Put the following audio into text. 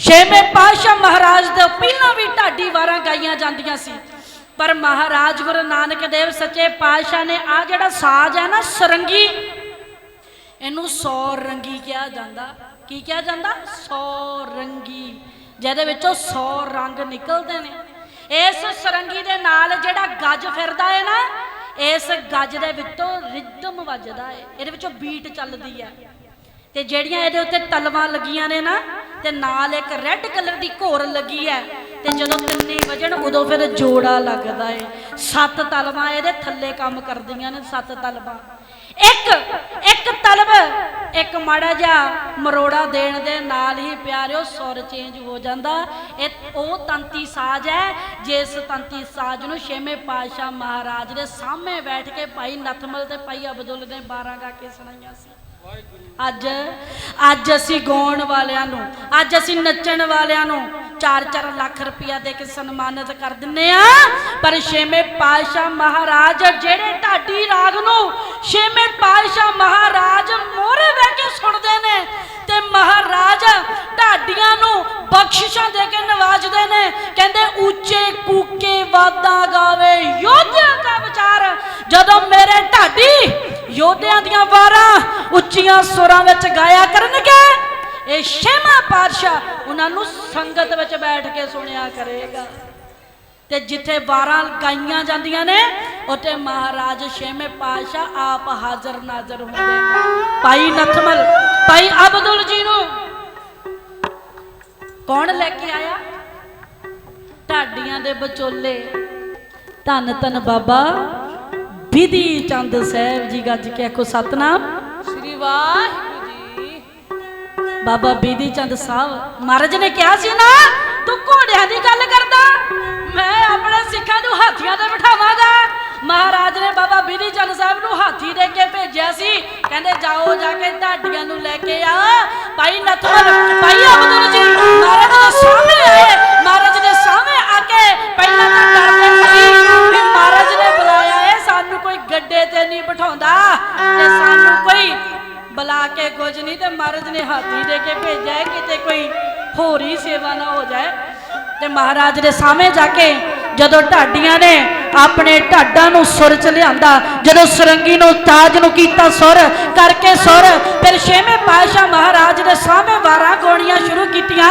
ਛੇਵੇਂ ਪਾਤਸ਼ਾਹ ਮਹਾਰਾਜ ਦੇ ਪਹਿਲਾਂ ਵੀ ਢਾਡੀ ਵਾਰਾਂ ਗਾਈਆਂ ਜਾਂਦੀਆਂ ਸੀ। ਪਰ ਮਹਾਰਾਜ ਗੁਰੂ ਨਾਨਕ ਦੇਵ ਸੱਚੇ ਪਾਤਸ਼ਾਹ ਨੇ ਆ ਜਿਹੜਾ ਸਾਜ਼ ਹੈ ਨਾ ਸਰੰਗੀ, ਇਹਨੂੰ ਸੌ ਰੰਗੀ ਕਿਹਾ ਜਾਂਦਾ। ਕੀ ਕਿਹਾ ਜਾਂਦਾ? ਸੌ ਰੰਗੀ ਜਿਹਦੇ ਵਿੱਚੋਂ 100 ਰੰਗ ਨਿਕਲਦੇ ਨੇ। ਇਸ ਸਰੰਗੀ ਦੇ ਨਾਲ ਜਿਹੜਾ ਗੱਜ ਫਿਰਦਾ ਹੈ ਨਾ, ਇਸ ਗੱਜ ਦੇ ਵਿੱਚੋਂ ਰਿਦਮ ਵੱਜਦਾ ਹੈ। ਇਹਦੇ ਵਿੱਚੋਂ ਬੀਟ ਚੱਲਦੀ ਹੈ। ਤੇ ਜਿਹੜੀਆਂ ਇਹਦੇ ਉੱਤੇ ਤਲਵਾਂ ਲੱਗੀਆਂ ਨੇ ਨਾ, ਤੇ ਨਾਲ ਇੱਕ ਰੈੱਡ ਕਲਰ ਦੀ ਘੋਰ ਲੱਗੀ ਹੈ। ਤੇ ਜਦੋਂ ਤਿੰਨੇ ਵਜਣ, ਉਦੋਂ ਫਿਰ ਜੋੜਾ ਲੱਗਦਾ ਏ। ਸੱਤ ਤਲਵਾਂ ਇਹਦੇ ਥੱਲੇ ਕੰਮ ਕਰਦੀਆਂ ਨੇ, ਸੱਤ ਤਲਵਾਂ। ਇੱਕ ਇੱਕ ਤਲਬ, ਇੱਕ ਮਾੜਾ ਜਿਹਾ ਮਰੋੜਾ ਦੇਣ ਦੇ ਨਾਲ ਹੀ ਪਿਆਰਿਓ, ਸੁਰ ਚੇਂਜ ਹੋ ਜਾਂਦਾ। ਇਹ ਉਹ ਤੰਤੀ ਸਾਜ਼ ਹੈ, ਜਿਸ ਤੰਤੀ ਸਾਜ਼ ਨੂੰ ਛੇਵੇਂ ਪਾਤਸ਼ਾਹ ਮਹਾਰਾਜ ਦੇ ਸਾਹਮਣੇ ਬੈਠ ਕੇ ਭਾਈ ਨਥਮਲ ਤੇ ਭਾਈ ਅਬਦੁੱਲ ਨੇ 12 ਗਾ ਕੇ ਸੁਣਾਈਆਂ ਸੀ। ਅੱਜ ਅੱਜ ਅਸੀਂ ਗਾਉਣ ਵਾਲਿਆਂ ਨੂੰ, ਅੱਜ ਅਸੀਂ ਨੱਚਣ ਵਾਲਿਆਂ ਨੂੰ 4-4 ਲੱਖ ਰੁਪਇਆ ਦੇ ਕੇ ਸਨਮਾਨਿਤ ਕਰ ਦਿੰਨੇ ਆ। ਪਰ ਛੇਵੇਂ ਪਾਤਸ਼ਾਹ ਮਹਾਰਾਜ ਜਿਹੜੇ ਢਾਡੀ ਰਾਗ ਨੂੰ ਛੇਵੇਂ ਪਾਤਸ਼ਾਹ ਮਹਾਰਾਜ ਮੋਹਰੇ ਬਹਿ ਕੇ ਸੁਣਦੇ ਨੇ ਤੇ ਮਹਾਰਾਜ ਢਾਡੀਆਂ ਨੂੰ ਬਖਸ਼ਿਸ਼ਾਂ ਦੇ ਕੇ ਨਵਾਜਦੇ ਨੇ, ਕਹਿੰਦੇ, ਉੱਚੇ ਕੂਕੇ ਵਾਦਾ ਗਾਵੇ ਯੋਧਿਆਂ ਦਾ ਵਿਚਾਰ। ਜਦੋਂ ਮੇਰੇ ਢਾਡੀ ਯੋਧਿਆਂ ਦੀਆਂ ਵਾਰਾਂ ਉੱਚੀਆਂ ਸੁਰਾਂ ਵਿੱਚ ਗਾਇਆ ਕਰਨਗੇ ਇਹ ਛੇਵਾਂ ਪਾਤਸ਼ਾਹ ਉਹਨਾਂ ਨੂੰ ਸੰਗਤ ਵਿੱਚ ਬੈਠ ਕੇ ਸੁਣਿਆ ਕਰੇਗਾ। ਤੇ ਜਿੱਥੇ ਵਾਰਾਂ ਗਾਈਆਂ ਜਾਂਦੀਆਂ ਨੇ, ਉੱਥੇ ਮਹਾਰਾਜ ਛੇਵੇਂ ਪਾਤਸ਼ਾਹ ਆਪ ਹਾਜ਼ਰ ਨਾਜ਼ਰ ਹੁੰਦੇ ਨੇ। ਭਾਈ ਨਥਮਲ, ਭਾਈ ਅਬਦੁਲ ਜੀ ਨੂੰ ਕੌਣ ਲੈ ਕੇ ਆਇਆ? ਢਾਡੀਆਂ ਦੇ ਵਿਚੋਲੇ, ਧੰਨ ਧੰਨ ਬਾਬਾ ਵਿਧੀ ਚੰਦ ਸਾਹਿਬ ਜੀ ਗੱਜ ਕੇ ਆਖੋ ਸਤਨਾਮ। ਸ੍ਰੀ ਵਾਹਿਗੁਰੂ। ਬਾਬਾ ਬੀਦੀ ਚੰਦ ਸਾਹਿਬ, ਮਹਾਰਾਜ ਨੇ ਕਿਹਾ ਸੀ ਨਾ, ਤੂੰ ਘੋੜਿਆਂ ਦੀ ਗੱਲ ਕਰਦਾ, ਮੈਂ ਆਪਣੇ ਸਿੱਖਾਂ ਨੂੰ ਹਾਥੀਆਂ ਤੇ ਬਿਠਾਵਾਂਗਾ। ਮਹਾਰਾਜ ਨੇ ਬਾਬਾ ਬੀਦੀ ਚੰਦ ਸਾਹਿਬ ਨੂੰ ਹਾਥੀ ਦੇ ਕੇ ਭੇਜਿਆ ਸੀ, ਕਹਿੰਦੇ ਜਾਓ ਜਾ ਕੇ ਢਾਡੀਆਂ ਨੂੰ ਲੈ ਕੇ ਆ। ਭਾਈ ਨਥਮਲ ਭਾਈ ਬੁਲਾ ਕੇ ਕੁਝ ਨਹੀਂ ਤੇ ਮਹਾਰਾਜ ਨੇ ਹਾਥੀ ਦੇ ਕੇ ਭੇਜਿਆ ਹੈ, ਕਿਤੇ ਕੋਈ ਹੋਰ ਹੀ ਸੇਵਾ ਨਾ ਹੋ ਜਾਏ। ਤੇ ਮਹਾਰਾਜ ਦੇ ਸਾਹਮਣੇ ਜਾ ਕੇ ਜਦੋਂ ਢਾਡੀਆਂ ਨੇ ਆਪਣੇ ਢਾਡਾਂ ਨੂੰ ਸੁਰ ਚ ਲਿਆਂਦਾ ਜਦੋਂ ਸਰੰਗੀ ਨੂੰ ਤਾਜ ਨੂੰ ਕੀਤਾ ਸੁਰ ਕਰਕੇ ਸੁਰ ਫਿਰ ਛੇਵੇਂ ਪਾਤਸ਼ਾਹ ਮਹਾਰਾਜ ਦੇ ਸਾਹਮਣੇ ਵਾਰਾਂ ਗਾਉਣੀਆਂ ਸ਼ੁਰੂ ਕੀਤੀਆਂ।